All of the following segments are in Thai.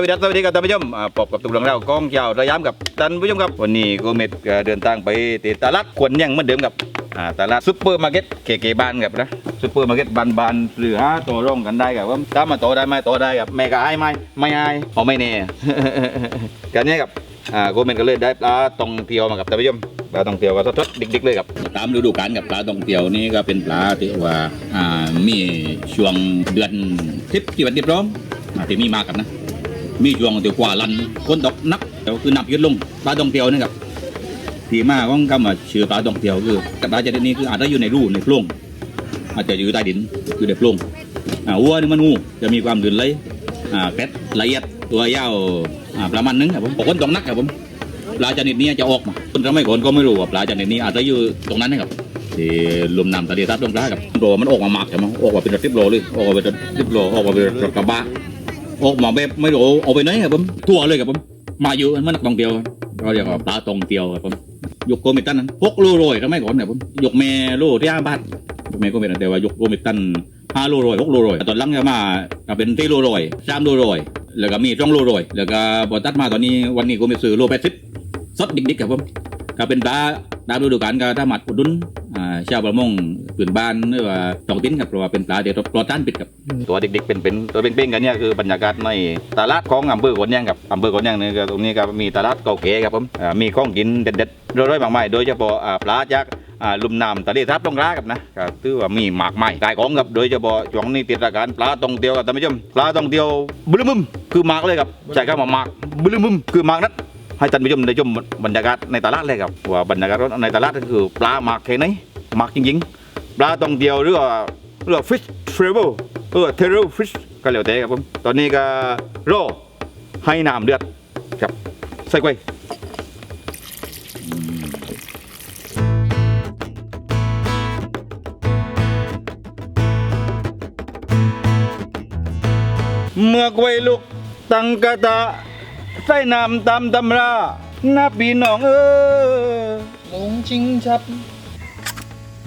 วัสดีครับสวัสดีครับท่านผู้ชมอ่าพบกับตุกเรื่องราวกองเจ้าระยามกับท่านผู้ชมครับ วันนี้โกเมดก็เดินทางไปที่ตลาดขวนยังเหมือนเดิมครับอ่าตลาดซุปเปอร์มาร์เก็ตเก๋ๆบ้านครับนะซุปเปอร์มาร์เก็ตบานๆหรือหาตัวร่องกันได้ครับว่าถ้ามาโตได้ไหมโตได้ครับแม่ก็อายไหมไม่อายเอาไม่แน่ กันเนี้ยครับอ่าโกเมดก็เลยได้ปลาตองเทียวมากับท่านผู้ชมปลาตองเทียวก็สดๆดิกๆเลยครับ ตามฤดูกาลกับปลาตองเตียวนี่ก็เป็นปลาที่ว่าอ่ามีช่วงเดือนทิพที่วันที่พร้อมอ่าที่มีมากับนะ มีช่วงที่กว่าลันคนตกนักแต่ว่าคือนับยืดลงปลาตองเตียวนี่ครับทีมาของคำว่าชื่อปลาตองเตียวคือปลาชนิดนี้คืออาจจะอยู่ในรูในโพรงอาจจะอยู่ใต้ดินอยู่ในโพรงอ่าวัวนี่มันงูจะมีความดื่นไหลอ่าเป็ดละเอียดตัวยาวอ่าประมาณนึงครับผมคนตกนักครับผมปลาชนิดนี้จะออกมาคนสมัยก่อนก็ไม่รู้ว่าปลาชนิดนี้อาจจะอยู่ตรงนั้นนะครับที่ลุมน้ำทะเลทับตรงกลาครับโดมันออกมาหมากใช่ไหมออกมาเป็นรถทิปโลเลยออกมาเป็นรถทิปโลออกมาเป็นรถกระบะ ออกมาแบบไม่รู้เอาไปไหนครับผมทั่วเลยครับผมมาอยู่มันนักท่องเที่ยวเราเรียกว่าปลาตองเตียวครับผมยกโกเมตันนั้นหกโลโรยก็ไม่ก่อนครับผมยกแม่โลที่ห้าบาทยกแม่โกเมตันแต่ว่ายกโกเมตันห้าโลโรยหกโลโรยตอนหลังจะมาเป็นที่โลโรยสามโลโรยแล้วก็มีจ้องโลโรยแล้วก็พอตัดมาตอนนี้วันนี้โกเมซื้อโลแปดสิบสดดิกๆครับผม ก็เป็นปลาตามฤดูกาลก็ถ้าหมัดอุดหนุนอ่าชาวประมงพื้นบ้านหรือว่าท้องถิ่นครับเพราะว่าเป็นปลาที่ปลอดสารพิษครับตัวเด็กๆเป็นเป็นตัวเป้งๆกันเนี่ยคือบรรยากาศในตลาดของอำเภอขนยังครับอำเภอขนยังเนี่ยก็ตรงนี้ก็มีตลาดเก่าเก๋ครับผมอ่ามีของกินเด็ดๆร้อยๆมากมายโดยเฉพาะอ่าปลาจากอ่าลุ่มน้ำทะเลทับตรงกลางครับนะก็ถือว่ามีหมากมายกายของครับโดยเฉพาะช่วงนี้ติดราการปลาตองเตียวครับท่านผู้ชมปลาตองเตียวบึ้มบึ้มคือหมากเลยครับใช่ครับมากบึ้มบึ้มคือหมากนัด ให้ท่านผู้ชมได้ชมบรรยากาศในตลาดเลยครับว่าบรรยากาศในตลาดก็คือปลาหมากแค่ไหนมากจริงๆ ปลาตองเตียวหรือว่าหรือว่า fish travel เออเทเรลฟิชก็แล้วแต่ครับผมตอนนี้ก็รอให้น้ำเดือดครับใส่ไว้เมื่อกล้วยลูกตังกะตะ ใส่น้ำตามตำราหน้าปีน้องเออมุงชิงชับ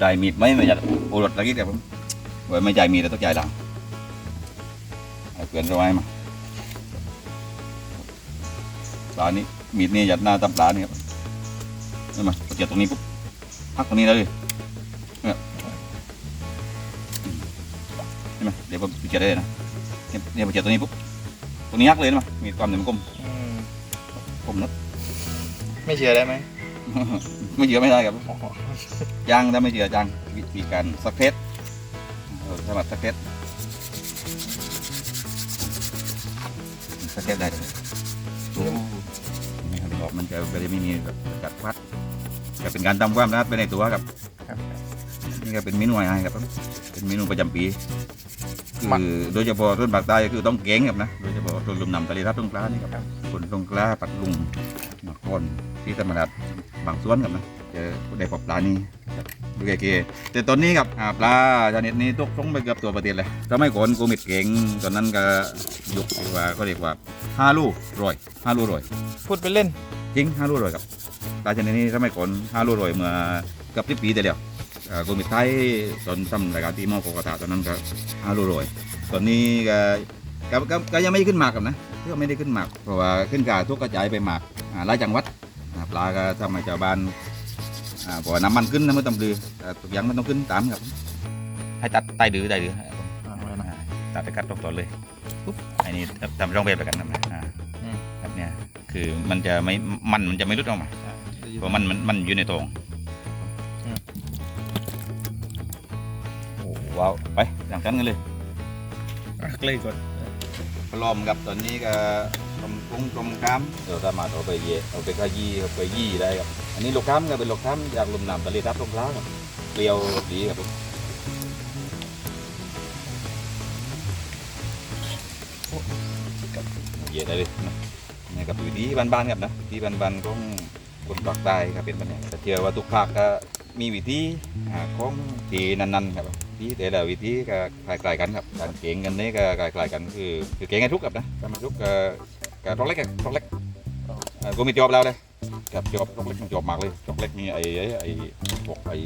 ได้มีดไหมไม่จัดโอรสตะกี้ครับผมไว้ไม่ใจายมีดแต่ต้องใจายหลังเอาเกลือนเอาไว้มาปลานี้มีดนี่ยัดหน้าตำปลานี่ครับนี่มาเจียบตรงนี้ปุ๊บพักตรงนี้เลยเนี่ยเห็นไหมเดี๋ยวผมเจียบได้เลยนะเนี่ยเนี่ยผมเจียบตรงนี้ปุ๊บตรงนี้ยักเลยนะมามีดความเหนียวมันกลม อืมกลมนะไม่เชื่อได้ไหม ไม่เชื่อไม่ได้ครับโอ้โหย่างถ้าไม่เชื่อจังวิธีการสักเทสเออสำหรับสักเทสสักเทสได้เลยโอ้นี่ครับบอกมันจะไม่ได้ไม่มีแบบกัดควัดแต่เป็นการทำความสะอาดไปในตัวครับครับนี่ก็เป็นเมนูอะไรครับเป็นเมนูประจำปีคือโดยเฉพาะต้นปากใต้ก็คือต้องเก่งครับนะโดยเฉพาะต้นลุมนำทะเลทับตรงกลางนี่ครับ คนตรงกล้าปัดลุงนครที่ธรรมราบางส่วนครับนะเจอได้ปลาปลานี่ดูเก๋ๆแต่ตอนนี้ครับปลาชนิดนี้ตกลงไปเกือบตัวประเทศเลยถ้าไม่ก่อนโกมิดเก่งตอนนั้นก็ยกที่ว่าก็เรียกว่าห้าลูกร้อยห้าลูกร้อยพูดไปเล่นจริงห้าลูกร้อยครับปลาชนิดนี้ถ้าไม่ก่อนห้าลูกร้อยเมื่อเกือบสิบปีแต่เดียวอ่าโกมิดไทยตอนทำรายการที่มอโกกตาตอนนั้นก็ห้าลูกร้อยตอนนี้ก็ก็ก็ยังไม่ขึ้นมากับนะ ก็ไม่ได้ขึ้นหมากเพราะว่าขึ้นกาทุกกระจายไปหมากอ่าหลายจังหวัดอ่าปลาก็ทำให้ชาวบ้านอ่าเพราะว่าน้ำมันขึ้นน้ำมันตำลือแต่ทุกอย่างมันต้องขึ้นตามครับ ให้ตัดไตดื้อไตดื้อให้ผมอ่าตัดไปกัดตรงตัวเลยปุ๊บไอ้นี่ทำร่องเวฟไปกันนะอ่าครับเนี่ยคือมันจะไม่มันมันจะไม่รุดออกมาเพราะมันมันมันอยู่ในตรงโอ้ว้าวไปอย่างกันกันเลยรักเลยก่อน พร้อมครับตอนนี้ก็ต้มกุ้งต้มข้ามเดี๋ยวถ้ามาเอาไปเย่เอาไปขยี้เอาไปยี่ได้ครับอันนี้ลูกข้ามก็เป็นลูกข้ามจากลุ่มน้ำทะเลทับตรงกลางครับเปรี้ยวดีครับผมเย่ได้เลยนะนี่กับวิธีบ้านๆครับนะวิธีบ้านๆของคนภาคใต้ครับเป็นแบบนี้แต่เชื่อว่าทุกภาคก็มีวิธีอ่าของที่นั้นๆครับธีแต่ละวิธีก็คล้ายๆกันครับการเก่งกันนี่ก็คล้ายๆกันคือคือเก่งกันทุกครับนะการมันทุกก็ก็รอกเล็กอะรอกเล็กเอ่อกูมีจอบแล้วเลยกับจอบรอกเล็กมันจอบมากเลยจอบเล็กนี่ไอ้ไอ้ไอ้พวกไอ้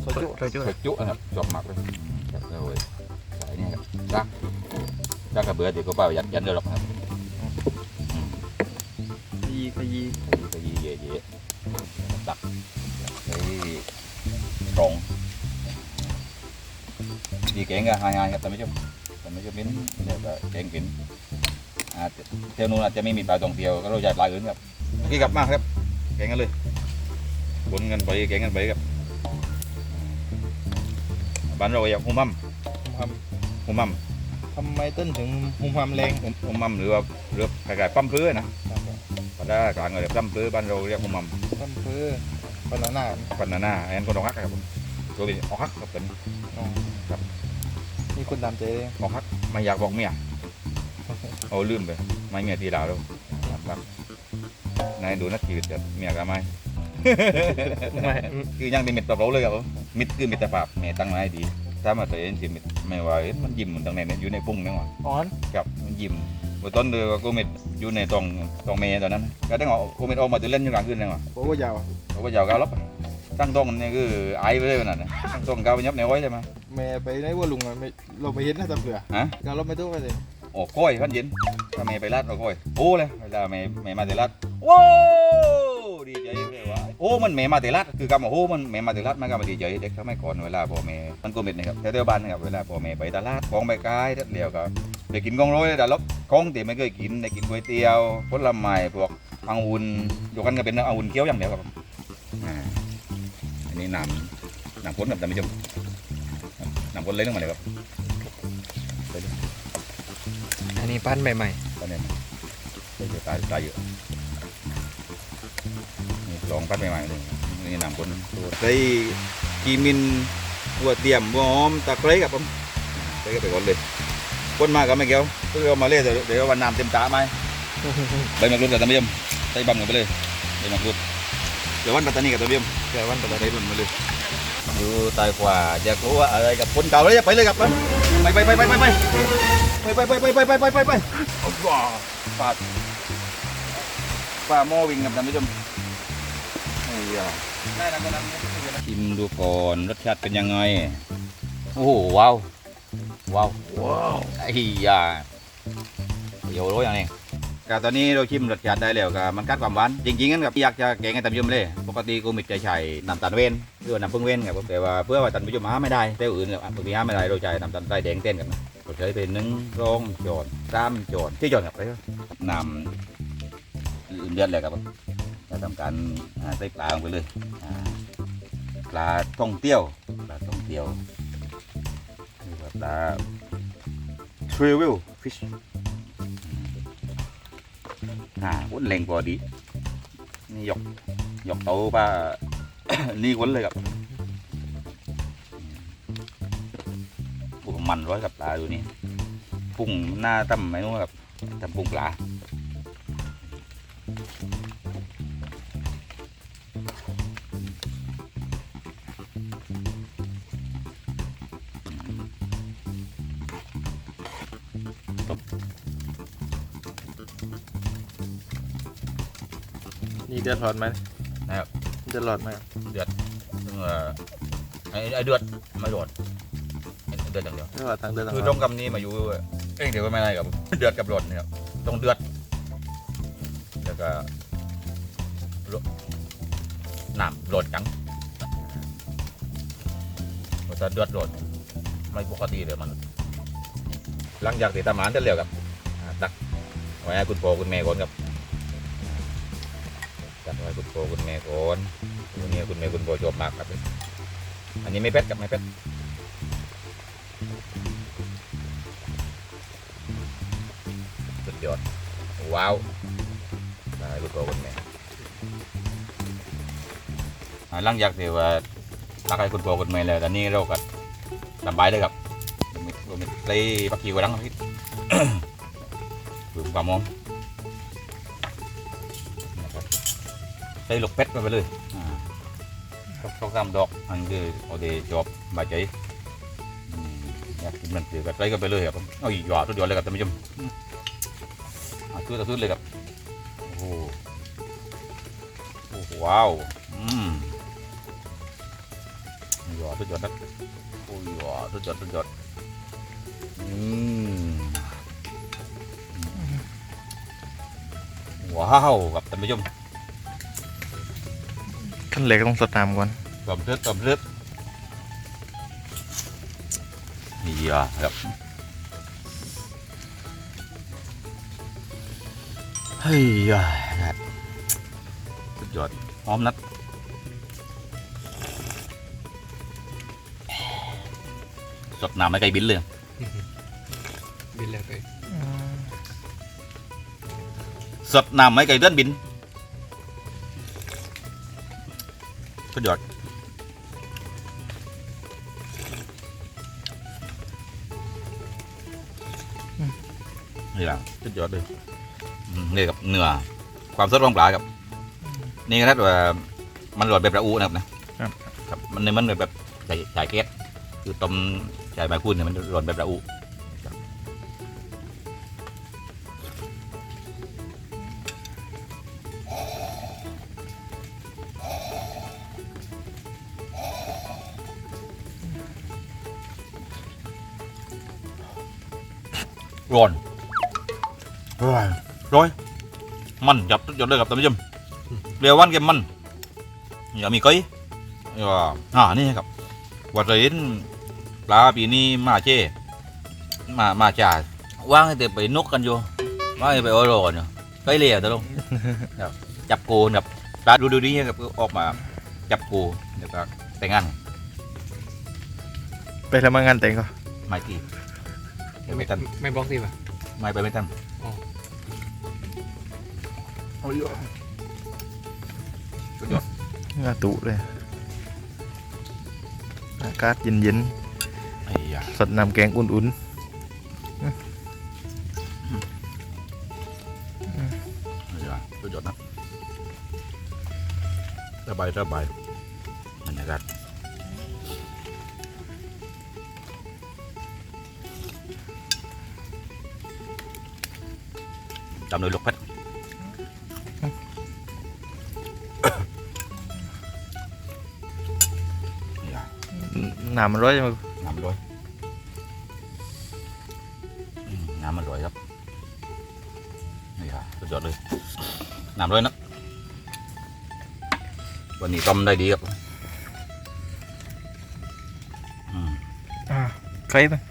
โซจุโซจุกระจุนะครับจอบมากเลยครับแล้วไอ้ไอ้นี่ครับจ้างจ้างกระเบือเดี๋ยวก็เปล่ายันยันเดียวหรอกครับยีขยี้ขยี้เย่ๆตักใส่ตรง ดีแกงก็หายๆครับท่านผู้ชมท่านผู้ชมมิ้นเดี๋ยวก็แกงกินอาจจะเที่ยวนู้นอาจจะไม่มีปลาตองเดียวก็เราจะปลาอื่นครับกี่กลับมาครับ แกงกันเลยบนกันไปแกงกันไปครับบ้านเราอยากหุ่มมั่มทหุ่มมั่มำทำไมต้นถึงหุมความแรงหุ่มหุ่มมั่มหรือว่าหรือคล้ายๆปั๊มเพื่อนะภาษากลางก็เรียกปั๊มเพื่อบ้านเราเรียกหุ่มมั่มต้นเพื่อปนานาปันนานาอันนั้นคนออกฮักครับผมตัวนี้ออกฮักครับเป็นอ๋อ ครับมีคนตามใจเลยออกฮักไม่อยากบอกเมียเอาลืมไปไม่เมียทีดาวแล้วครับครับนายดูนักชีวิตแบบเมียก็ไม่ไม่คือยังเป็นมิตรกับเราเลยครับผมมิตรคือมิตรภาพแม่ตั้งมาให้ดี ถ้ามาเห็นสิมิตรไม่ว่าเห็นมันยิ้มมันตั้งไหนเนี่ยอยู่ในปุ้งนี่หว่าอ่อนกับมันยิ้มบนต้นเดือกูมิตรอยู่ในตรงตรงเมย์ตอนนั้นก็ได้งอกูมิตรออกมาจะเล่นอยู่กลางคืนเลยว่ะโอ้ยาวเขาก็ยาวก้าวลบตั้งตรงนี่คือไอ้ไปเลยขนาดนั้นตั้งตรงก้าวไปยับในไว้ใช่ไหม แม่ไปไหนว่าลุงอะไม่เราไปเห็นนะตำเผื่อฮะการเราไม่ต้องไปเลยโอ้ก้อยพันเย็นถ้าเมย์ไปลาดเราก้อยโอ้เลยเวลาเมย์เมย์มาเตลาดว้าวดีใจเลยว่าโอ้มันเมย์มาเตลาดคือกำว่าโอ้มันเมย์มาเตลาดมันก็มาดีใจเด็กสมัยก่อนเวลาพ่อเมย์มันก็มิดนะครับแถวๆบ้านนะครับเวลาพ่อเมย์ไปตลาดของไปขายเดียวก็ไปกินกองร้อยแต่ลบของที่ไม่เคยกินได้กินก๋วยเตี๋ยวผลไม้พวกอังุ่นอยู่กันก็เป็นอังุ่นเคี้ยวอย่างเดียวครับผมอ่าอันนี้น้ำน้ำพ้นกับท่านผู้ชม น้ำพ้นเลยลงมาเลยครับอันนี้ปั้นใหม่ตอนนี้มันเดี๋ยวตายตายเยอะนี่ลองพัดใหม่ๆเลยนี่นำคนตัวใส่กีมินหัวเตียมหัวหอมตะไคร้ครับผมใส่กันไปก่อนเลยคนมาก็ไม่เกี่ยวเพื่อเอามาเล่เดี๋ยวเดี๋ยววันน้ำเต็มตาไหมใบมะกรูดกับตะเบียมใส่บังกันไปเลยใบมะกรูดเดี๋ยววันปัตตานีกับตะเบียมๆแต่วันต่อไปใส่รุ่นมาเลย อยู่ตายกว่าอยากรู้ว่าอะไรกับคนเก่าเลยไปเลยครับไปไปไปไปไปไปไปไปไปไปไปไปไปไปโอ้โหฟาดปลาหม้อวิ่งกับท่านผู้ชมไอ้ยาชิมดูก่อนรสชาติเป็นยังไงโอ้โหว้าวว้าวว้าวไอ้ยาเดี๋ยวรู้อย่างนี้ ก็ตอนนี้เราชิมรสชาติได้แล้วก็มันกัดความหวานจริงๆงั้นกับอยากจะแกงให้ท่านผู้ชมเลยปกติกูมิดจใช้น้ำตาลเว้นหรือว่าน้ำผึ้งเว้นครับผมแต่ว่าเพื่อว่าท่านผู้ชมหาไม่ได้แต่อื่นเนี่ยบางทีหาไม่ได้เราใช้น้ำตาลใต้แดงเต้นกันนะเราใช้เป็นหนึ่งสองจอนสามจอนที่จอนครับไปครับน้ำเดือดเลยครับจะทำการใส่ปลาลงไปเลยปลาท่องเที่ยวปลาท่องเที่ยวนี่ว่าปลา travel fish แรงพอดีนี่หยกหยกโตาปลานี่วุ้นเลยครับปุมันร้อยกับปลาดูนี่พุ่งหน้าตั้มไม่รู้ครับตั้มพุ่งปลาตบ นี่เดือดร้อนไหมนะครับเดือดร้อนไหมซึ่งเอ่อไอ้ไอ้เดือดไม่โดดไอ้เดือดอย่างเดียวไม่ว่าทางเดือดคือตรงคำนี้มาอยู่เอ้ยเดี๋ยวก็ไม่ได้กับเดือดกับโดดเนี่ยครับต้องเดือดแล้วก็โดดน้ำโดดจังพอจะเดือดโดดไม่ปกติเลยมันหลังจากที่ทำอาหารเสร็จแล้วครับอ่าตักไว้ให้คุณพ่อคุณแม่ก่อนครับ ตักไว้คุณพ่อคุณแม่ก่อนวันนี้คุณแม่คุณพ่อชอบมากครับอันนี้ไม่เผ็ดครับไม่เผ็ดสุดยอดว้าวได้ลูกโตคนแม่อ่าหลังจากที่ว่าตักให้คุณพ่อคุณแม่แล้วตอนนี้เราก็สบายเลยครับมีมีใส่ปักกีไว้ดังพิษถึงปลามอง ใส่ลูกเป็ดมาไปเลยอ่าสองสามดอกอันคือเอาเดจอบใบใจอืมอยากกินมันเสือก็ใส่กันไปเลยครับผมเอาอีกหยอดทุกหยอดเลยครับท่านผู้ชมอืมเอาซื้อต่อซื้อเลยครับโอ้โหโอ้โหว้าวอืมหยอดทุกหยอดนะโอ้ยหยอดทุกหยอดทุกหยอดอืมว้าวครับท่านผู้ชม ขั้นแรกต้องสตามก่อนตบเลือดตบเลือดนี่อะครับเฮ้ยอะครับสุดยอดหอมนัดสดน้ำไม่ไกลบินเลย บินแล้วไปสดน้ำไม่ไกลเดือนบิน สุดยอดนี่แหละสุดยอดเลยอืมนี่กับเนื้อความสดของปลาครับ นี่ก็นัดว่ามันหลอดแบบระอุนะครับนะครับครับมันในมันแบบใส่ใส่แก๊สคือต้มใส่ใบคูนเนี่ยมันหลอดแบบระอุ ร้อนร้อยร้อย มันจับจดเลยครับท่านผู้ชมเรียววันเก็มมันอย่ามีก้อยอย่าอ่านี่ครับวัดเรนปลาปีนี้มาเช่มามาจ่าว่างให้เตะไปนกกันอยู่ว่างให้ไปโอโรกันอยู่ก้อยเลี้ยตะลงครับจับกูแบบปลาดูดูดีครับออกมา จับกูเดี๋ยวก็แต่งงานไปทำงานแต่งก็ไม่ตี ไม่ทันไม่บล็อกสิป่ะไม่ไปไม่ทันงาตุเลย อากาศเย็นไอ้ยาๆสดน้ำแกงอุ่นไอ้ยาสุดยอดนะสบายสบาย จำเลยลูกเพชรนี่ล่ะๆน้ำมันร้อยจังน้ำมันร้อยอืมน้ำมันร้อยครับนี่ค่ะสุดยอดเลยน้ำร้อยนะวันนี้ต้มได้ดีครับอืมอ่าใครมั้ง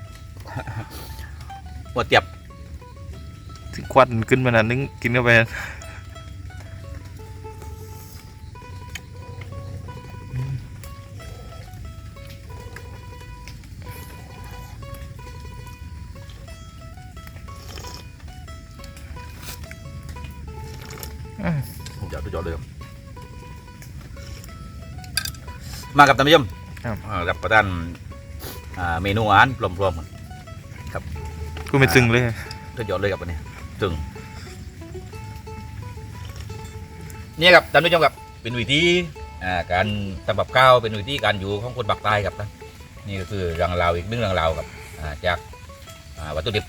หัวเจ็บถึงค วันขึ้นมานาดนึงกินเข้าไปอืมสุดยอดสุดยอดเลยครับมากับท่านผู้ชมครับบประทานเมนูอาหารรวมๆกันกูไม่ซึ้งเลยสุดยอดเลยครับวันนี้ ถึงเนี่ยครับท่านผู้ชมครับเป็นวิธีการทำกับข้าวเป็นวิธีการอยู่ของคนปากใต้ครับนะนี่ก็คือเรื่องราวอีกหนึ่งเรื่องราวครับจากวัตถุดิบ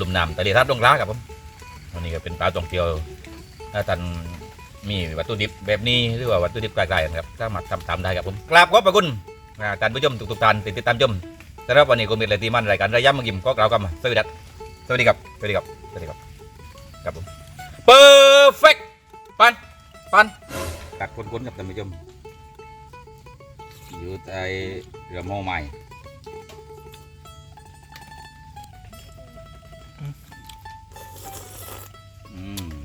ลุ่มน้ำทะเลทับดงร้าครับผมวันนี้ก็เป็นปลาตองเตียวถ้าท่านมีวัตถุดิบแบบนี้หรือว่าวัตถุดิบไกลๆกันครับสามารถทำตามได้ครับผมกราบขอบพระคุณท่านผู้ชมทุกๆท่านติดตามชมสำหรับวันนี้ก็มีอะไรที่มันรายการระยะมังกิมก็กล่าวคำสวัสดีครับ วัสดีครับ สวัสดีครับ สวัสดีครับ ครับผมเปอร์เฟกปัน ปันตัดคนๆกับท่านผู้ชมอยู่ใต้เรือโมใหม่อืม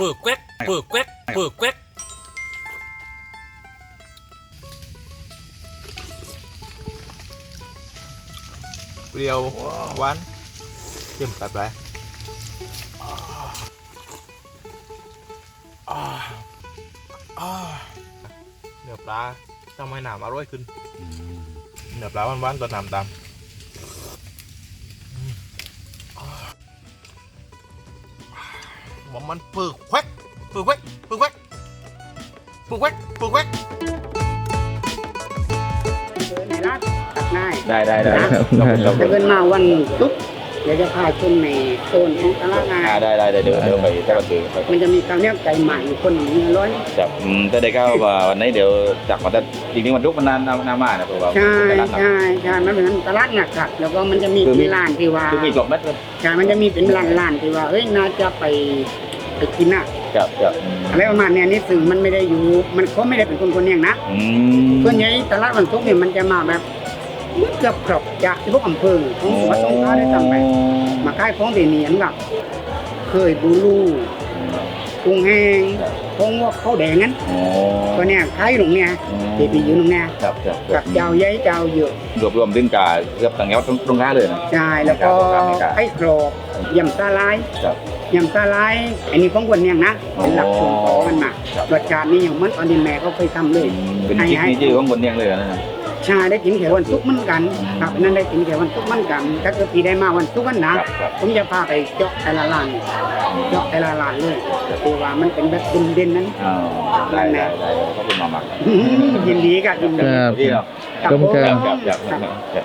เปิดแก๊กเปิดแก๊กเปิดแก๊ก เปรี้ยวหวานเค็มตัดไปเนื้อปลาทำให้หนามอร่อยขึ้นเนื้อปลาหวานๆก็น้ำตามว่ามันปึกแควกปึกแควกปึกแควกปึกแควกปึกแควก เดินในร้านตัดง่ายได้ได้ได้ถ้าเกินมาวันศุกร์เดี๋ยวจะพาชมในโซนของตลาดนาอ่าได้ได้ได้เดี๋ยวเดี๋ยวไปถ้าวันเกิดไปมันจะมีข้าวเหนียวไก่หมักอยู่คนหนึ่งร้อยจับอืมถ้าได้เข้าว่าวันนี้เดี๋ยวจากวันนั้นจริงๆวันทุกมันนานนานนานมากนะเพราะว่าใช่เป็นตลาดนัดใช่ใช่มันเป็นตลาดหนักครับแล้วก็มันจะมีคือมีเป็นร้านที่ว่าคือมีจบไหมครับใช่มันจะมีเป็นร้านร้านที่ว่าเอ้ยน่าจะไปไปกินน่ะจับจับอะไรประมาณเนี้ยนี่ซึ่งมันไม่ได้อยู่ มันเขาไม่ได้เป็นคนคนเนี้ยนะอืมส่วนใหญ่ตลาดวันศุกร์เนี่ยมันจะมาแบบ เกือบครบจากทุกอำเภอของจังหวัดสงขลาได้ทำไปมาขายของที่นี่แบบเคยบูรูกุ้งแห้งพงว่าข้าวแดงนั้นอ๋อตัวเนี้ยขายอยู่ตรงเนี้ยที่ที่อยู่ตรงเนี้ยจับจับกับเจ้าใหญ่เจ้าเยอะรวบรวมดึงกาเกือบต่างแถวตรงตรงค้าเลยนะใช่แล้วก็ไอ้กรอบยำซาลายครับยำซาลายอันนี้ของคนเนี่ยนะเป็นหลักส่วนของมันมาครับรสชาตินี่อย่างมันตอนนี้แม่เขาเคยทำเลยเป็นจิ๊กนี่ชื่อของคนเนียงเลยนะ ชาได้กินแค่วันศุกร์เหมือนกันครับนั่นได้กินแค่วันศุกร์เหมือนกันถ้าเกิดปีได้มาวันศุกร์วันนะครับครับ ผมจะพาไปเจาะแต่ละร้านเจาะแต่ละร้านเลยคือว่ามันเป็นแบบเด่นๆนั้นอ๋อได้ได้ได้ขอบคุณมากมากยินดีกับยินดีพี่เนาะครับครับผมครับ ครับครับ